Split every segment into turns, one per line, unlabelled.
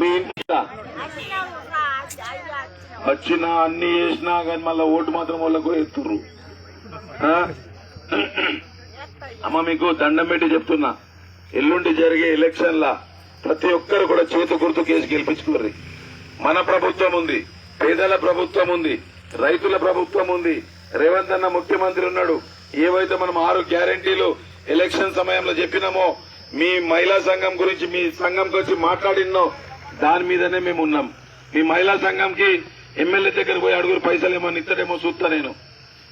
మీ ఇంటికి? వచ్చినా అన్ని చేసినా కానీ మళ్ళీ ఓటు మాత్రం వాళ్ళకు ఎత్తుర్రు. అమ్మ మీకు దండం పెట్టి చెప్తున్నా. ఎల్లుండి జరిగే ఎలక్షన్ లా ప్రతి ఒక్కరు కూడా చేతు గుర్తు కేసు గెలిపించుకోర్రి. మన ప్రభుత్వం ఉంది పేదల ప్రభుత్వం ఉంది రైతుల ప్రభుత్వం ఉంది. రేవంత్ అన్న ముఖ్యమంత్రి ఉన్నాడు. ఏవైతే మనం ఆరు గ్యారంటీలు ఎలక్షన్ సమయంలో చెప్పినామో మీ మహిళా సంఘం గురించి మీ సంఘంకి వచ్చి మాట్లాడినో దాని మీదనే మేము ఉన్నాం. మీ మహిళా సంఘంకి ఎమ్మెల్యే దగ్గర పోయి అడుగురు పైసలు ఏమో ఇస్తాడేమో చూస్తా నేను.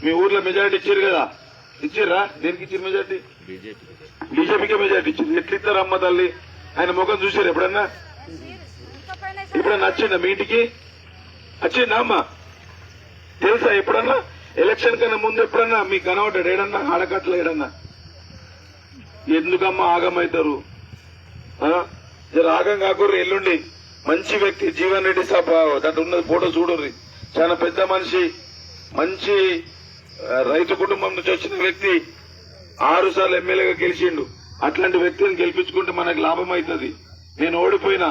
మీ ఊర్లో మెజారిటీ ఇచ్చారు కదా. ఇచ్చిర్రా? దేనికి ఇచ్చారు మెజారిటీ? బీజేపీకే మెజారిటీ ఇచ్చింది ఎట్లా ఇస్తారు అమ్మ తల్లి? ఆయన ముఖం చూశారు ఎప్పుడన్నా? ఎప్పుడన్నా వచ్చిందా మీ ఇంటికి? వచ్చిందా అమ్మ? తెలుసా ఎప్పుడన్నా? ఎలక్షన్ కన్నా ముందు ఎప్పుడన్నా మీకు కనబడ్డాడు ఏడన్నా? ఆడకట్ల ఏడన్నా? ఎందుకమ్మా ఆగమవుతారు ఆ? జర ఆగం కాకూర్రి ఎల్లుండి. మంచి వ్యక్తి జీవన్ రెడ్డి సాబ్ దాంట్లో ఉన్నది ఫోటో చూడండి చాలా పెద్ద మనిషి మంచి రైతు కుటుంబం నుంచి వచ్చిన వ్యక్తి ఆరు సార్లు ఎమ్మెల్యేగా గెలిచిండు. అట్లాంటి వ్యక్తిని గెలిపించుకుంటే మనకు లాభం అవుతుంది నేను ఓడిపోయినా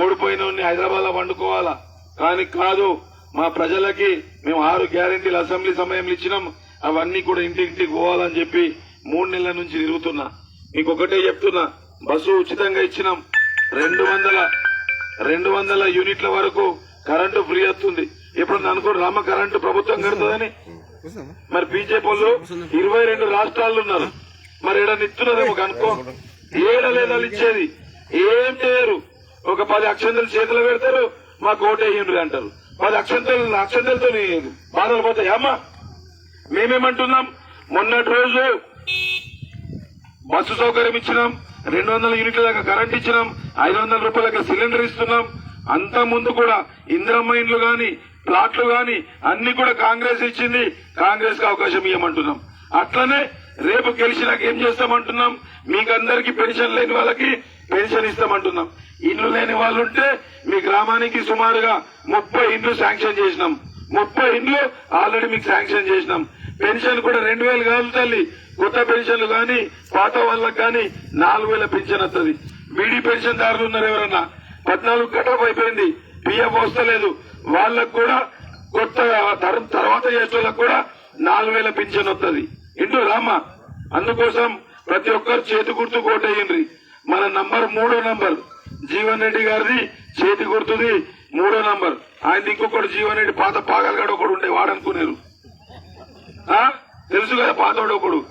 ఓడిపోయిన హైదరాబాద్లో వండుకోవాలా కానీ కాదు మా ప్రజలకి మేము ఆరు గ్యారెంటీలు అసెంబ్లీ సమయంలో ఇచ్చినాం. అవన్నీ కూడా ఇంటింటికి పోవాలని చెప్పి మూడు నెలల నుంచి తిరుగుతున్నా. మీకు ఒకటే చెప్తున్నా బస్సు ఉచితంగా ఇచ్చినాం. రెండు వందల రెండు వందల యూనిట్ల వరకు కరెంటు ఫ్రీ వస్తుంది. ఇప్పుడు అనుకో రామ కరెంటు ప్రభుత్వం కడుతుందని? మరి బీజేపీ వాళ్ళు ఇరవై రెండు రాష్ట్రాలు ఉన్నారు. మరి ఏడని ఇస్తున్నదేమో కనుక్కో. ఏడ లేదాలు ఇచ్చేది? ఏం చేయరు? ఒక పది అక్షంతలు చేతిలో పెడతారు మాకు ఓటేయండి అంటారు. పది అక్షంతలు అక్షంతలతో బాధలు పోతాయి. అమ్మా మేమేమంటున్నాం? మొన్నటి రోజు బస్సు సౌకర్యం ఇచ్చినాం. రెండు వందల యూనిట్ల దాకా కరెంట్ ఇచ్చినాం ఐదు వందల రూపాయలకి సిలిండర్ ఇస్తున్నాం. అంత ముందు కూడా ఇందిరమ్మ ఇండ్లు గాని ప్లాట్లు గాని అన్ని కూడా కాంగ్రెస్ ఇచ్చింది. కాంగ్రెస్కి అవకాశం ఇవ్వమంటున్నాం అట్లనే రేపు గెలిచినాక ఏం చేస్తామంటున్నాం? మీకందరికి పెన్షన్ లేని వాళ్ళకి పెన్షన్ ఇస్తామంటున్నాం. ఇండ్లు లేని వాళ్ళు ఉంటే మీ గ్రామానికి సుమారుగా ముప్పై ఇండ్లు శాంక్షన్ చేసినాం. ముప్పై ఇండ్లు ఆల్రెడీ మీకు శాంక్షన్ చేసినాం. పెన్షన్ కూడా రెండు వేలు కాదు తల్లి. కొత్త పెన్షన్లు గాని పాత వాళ్ళకి గాని నాలుగు వేల పెన్షన్ వస్తుంది. బీడీ పెన్షన్ దారులు ఉన్నారు ఎవరన్నా? పద్నాలుగు కటాఫ్ అయిపోయింది. పిఎఫ్ వస్తలేదు. వాళ్ళకు కూడా కొత్త తరం తర్వాత చేసేవాళ్ళకి కూడా నాలుగు వేల పెన్షన్ వస్తుంది. ఇంటూ రామా అందుకోసం ప్రతి ఒక్కరు చేతి గుర్తు కోటయ్యిండ్రి మన నంబర్ మూడో నంబర్. జీవన్ రెడ్డి గారిది చేతి గుర్తుది మూడో నంబర్. ఆయన ఇంకొకటి జీవన్ రెడ్డి పాత పాగలగాడు ఒకడు ఉండే వాడనుకునేరు. తెలుసు కదా పాతోడు ఒకడు.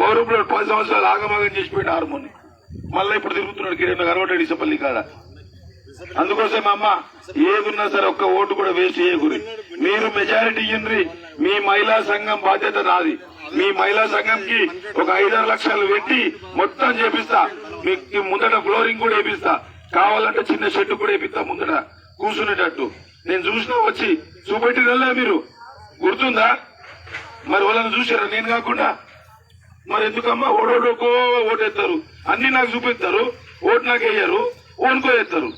గౌరవంలో పది సంవత్సరాలు ఆగమాగం చేసిపోయింది హార్మోని మళ్ళీ ఇప్పుడు తిరుగుతున్నాడు కిరణ్ కనబడ్డాడు ఇసపల్లి కాడ. అందుకోసం అమ్మ ఏదున్నా సరే ఒక్క ఓటు కూడా వేస్ట్ చేయకూరి మీరు మెజారిటీ ఇయ్యండి. మీ మహిళా సంఘం బాధ్యత నాది. మీ మహిళా సంఘంకి ఒక ఐదారు లక్షలు పెట్టి మొత్తం చేపిస్తా. మీకు ముందట ఫ్లోరింగ్ కూడా వేపిస్తా. కావాలంటే చిన్న షెడ్ కూడా వేపిస్తా ముందట. కూర్చునేటట్టు. నేను చూసినా వచ్చి చూపెట్టినలే మీరు? గుర్తుందా? మరి వాళ్ళని చూసారా నేను కాకుండా. మరి ఎందుకమ్మా ఓడోడోకో ఓటేస్తారు అన్ని నాకు చూపిస్తారు ఓటు నాకు వేయరు. ఓనుకో వేస్తారు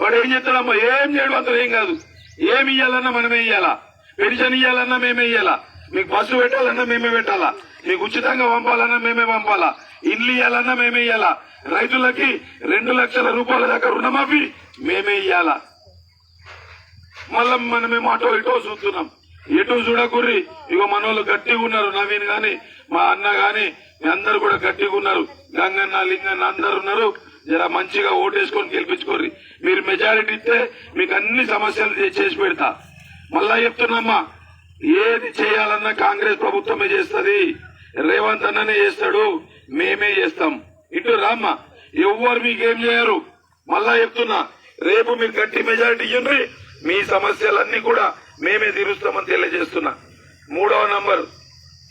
వాడు ఏం చేస్తాడమ్మా? ఏం చేయడం అంతా ఏం కాదు. ఏమి ఇయ్యాలన్నా మనమే ఇయ్యాలా? పెన్షన్ ఇయ్యాలన్నా మేమే ఇయ్యాలా? మీకు బస్సు పెట్టాలన్నా మేమే పెట్టాలా? మీకు ఉచితంగా పంపాలన్నా మేమే పంపాలా? ఇండ్లు ఇయ్యాలన్నా మేమే ఇయ్యాలా? రైతులకి రెండు లక్షల రూపాయల దాకా రుణమాఫీ మేమే ఇయ్యాలా? మళ్ళా మనమేమో అటో ఇటో చూస్తున్నాం. ఎటు చూడకుర్రి? ఇగో మనోళ్ళు గట్టిగా ఉన్నారు నవీన్ గాని మా అన్న గాని మీ అందరు కూడా గట్టిగా ఉన్నారు. గంగన్న లింగన్న అందరు ఉన్నారు. జర మంచిగా ఓటేసుకొని గెలిపించుకోర్రి. మీరు మెజారిటీ ఇస్తే మీకు అన్ని సమస్యలు చేసి పెడతా. మళ్ళా చెప్తున్నామ్మా ఏది చేయాలన్నా కాంగ్రెస్ ప్రభుత్వమే చేస్తుంది. రేవంత్ అన్ననే చేస్తాడు మేమే చేస్తాం. ఇటు రామ్మా ఎవ్వరు మీకేం చేయరు. మళ్ళా చెప్తున్నా రేపు మీరు గట్టి మెజారిటీ ఇవ్వండి మీ సమస్యలన్నీ కూడా మేమే తీరుస్తామని తెలియజేస్తున్నా. మూడవ నంబర్.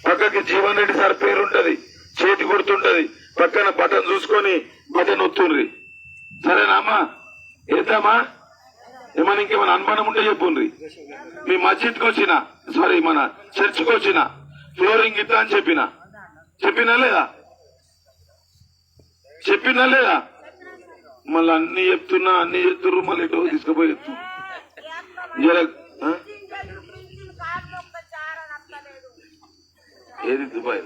పక్కకి జీవన్ రెడ్డి సార్ పేరుంటది. చేతి గుర్తుంటది. పక్కన బటన్ చూసుకొని బటన్ ఒత్తుండ్రి సరేనా అమ్మా? ఏద్దామా? ఏమైనా ఇంకేమైనా అనుమానం ఉంటే చెప్పుండ్రి. మీ మస్జిద్కి వచ్చిన సారీ మన చర్చ్కి వచ్చిన ఫ్లోరింగ్ ఇద్దా అని చెప్పిన. చెప్పినా లేదా? చెప్పినా లేదా? మళ్ళీ అన్ని చెప్తున్నా అన్ని చెప్తున్నారు మళ్ళీ తీసుకుపోయి చెప్తున్నారు ఏది? దుబాయ్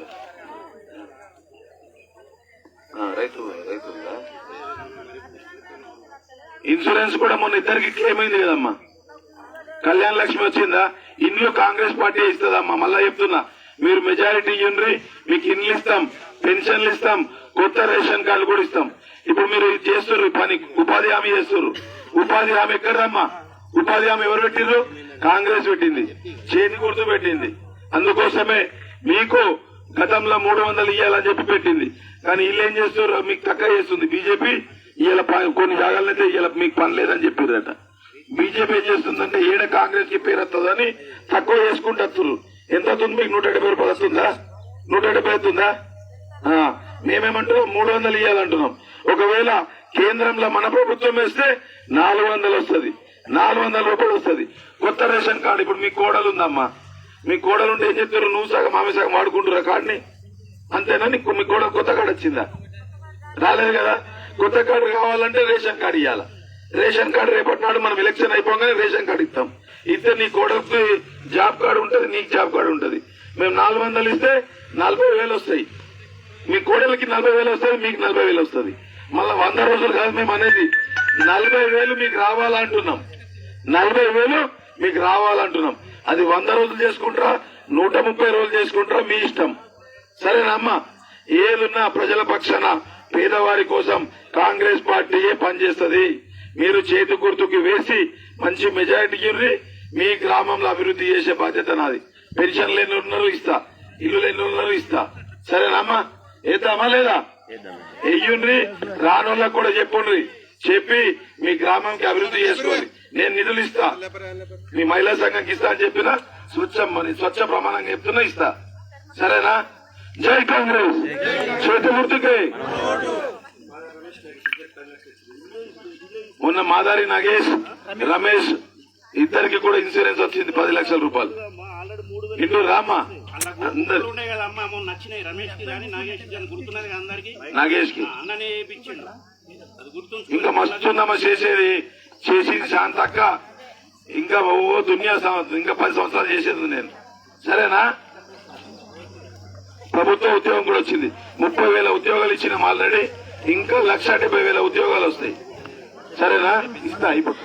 రైతు రైతు ఇన్సూరెన్స్ కూడా మొన్న ఇద్దరికి క్లెయిమ్ అయింది కదమ్మా. కళ్యాణ లక్ష్మి వచ్చిందా? ఇండ్లు కాంగ్రెస్ పార్టీ ఇస్తుందమ్మా. మళ్ళా చెప్తున్నా. మీరు మెజారిటీ ఇవ్వండి మీకు ఇన్లు ఇస్తాం పెన్షన్లు ఇస్తాం కొత్త రేషన్ కార్డు కూడా ఇస్తాం. ఇప్పుడు మీరు ఇది చేస్తుర్రు పని ఉపాధి హామీ చేస్తుర్రు. ఉపాధి హామీ ఎక్కడమ్మా? ఉపాధి హామీ ఎవరు పెట్టిండ్రు కాంగ్రెస్ పెట్టింది. చేతి గుర్తు పెట్టింది. అందుకోసమే మీకు గతంలో మూడు వందలు ఇవ్వాలని చెప్పి పెట్టింది. కానీ వీళ్ళు ఏం చేస్తారు మీకు తక్కువ చేస్తుంది. బీజేపీ ఇవాళ కొన్ని జాగాలైతే ఇలా మీకు పని లేదని చెప్పారట బీజేపీ ఏం చేస్తుందంటే ఏడ కాంగ్రెస్కి పేరు వస్తుందని తక్కువ చేసుకుంటారు ఎంత అవుతుంది మీకు? నూట డెబ్బై రూపాయలు వస్తుందా? నూట డెబ్బై వస్తుందా? ఆ, మేమేమంటున్నాం? మూడు వందలు ఇవ్వాలంటున్నాం ఒకవేళ కేంద్రంలో మన ప్రభుత్వం వేస్తే నాలుగు వందలు వస్తుంది. నాలుగు వందల రూపాయలు వస్తుంది. కొత్త రేషన్ కార్డు ఇప్పుడు మీ కోడలు ఉందమ్మా. మీ కోడలు ఉంటే ఏం చెప్తారు నువ్వు సగం ఆమె సగం వాడుకుంటురా కార్డుని అంతేనా? నీకు మీ కోడలు కొత్త కార్డు వచ్చిందా? రాలేదు కదా? కొత్త కార్డు కావాలంటే రేషన్ కార్డు ఇవ్వాలి రేషన్ కార్డు రేపటి నాడు మనం ఎలక్షన్ అయిపోగానే రేషన్ కార్డు ఇస్తాం. ఇస్తే నీ కోడలికి జాబ్ కార్డు ఉంటుంది నీకు జాబ్ కార్డు ఉంటుంది. మేము నాలుగు వందలు ఇస్తే నలభై వేలు వస్తాయి. మీ కోడలికి నలభై వేలు వస్తుంది మీకు నలభై వేలు వస్తుంది. మళ్ళీ వంద రోజులు కాదు మేము అనేది. నలభై వేలు మీకు రావాలంటున్నాం. నలభై వేలు మీకు రావాలంటున్నాం. అది వంద రోజులు చేసుకుంటారా? నూట ముప్పై రోజులు చేసుకుంటారా? మీ ఇష్టం. సరేనమ్మా ఏదున్నా ప్రజల పక్షాన పేదవారి కోసం కాంగ్రెస్ పార్టీయే పనిచేస్తుంది. మీరు చేతి గుర్తుకి వేసి మంచి మెజారిటీ మీ గ్రామంలో అభివృద్ధి చేసే బాధ్యత నాది. పెన్షన్ లేని ఉన్నారు ఇస్తా. ఇల్లు లేని ఉన్నారు ఇస్తా. సరేనమ్మా ఏద్దామా లేదా? ఎయ్యుండ్రి రానోళ్ళకు కూడా చెప్పుండ్రి. చెప్పి మీ గ్రామంకి అభివృద్ధి చేసుకోండి. నేను నిధులు ఇస్తా. మీ మహిళా సంఘంకి ఇస్తా అని చెప్పిన స్వచ్ఛం మరి స్వచ్ఛ ప్రమాణంగా చెప్తున్నా ఇస్తా. సరేనా? జై కాంగ్రెస్. చేతి గుర్తుకే మొన్న మాదారి నాగేష్ రమేష్ ఇద్దరికి కూడా ఇన్సూరెన్స్ వచ్చింది పది లక్షల రూపాయలు. ఇంటూ రామా?
నాగేష్కి
ఇంకా మస్తుందమ్మ చేసేది చేసేది శాంత తక్క ఇంకా ఓ దునియా సంవత్సరం ఇంకా పది సంవత్సరాలు చేసేది నేను. సరేనా? ప్రభుత్వ ఉద్యోగం కూడా వచ్చింది. ముప్పై వేల ఉద్యోగాలు ఇచ్చినాం ఆల్రెడీ. ఇంకా లక్ష డెబ్బై వేల ఉద్యోగాలు వస్తాయి. సరేనా? ఇస్తా ఇప్పుడు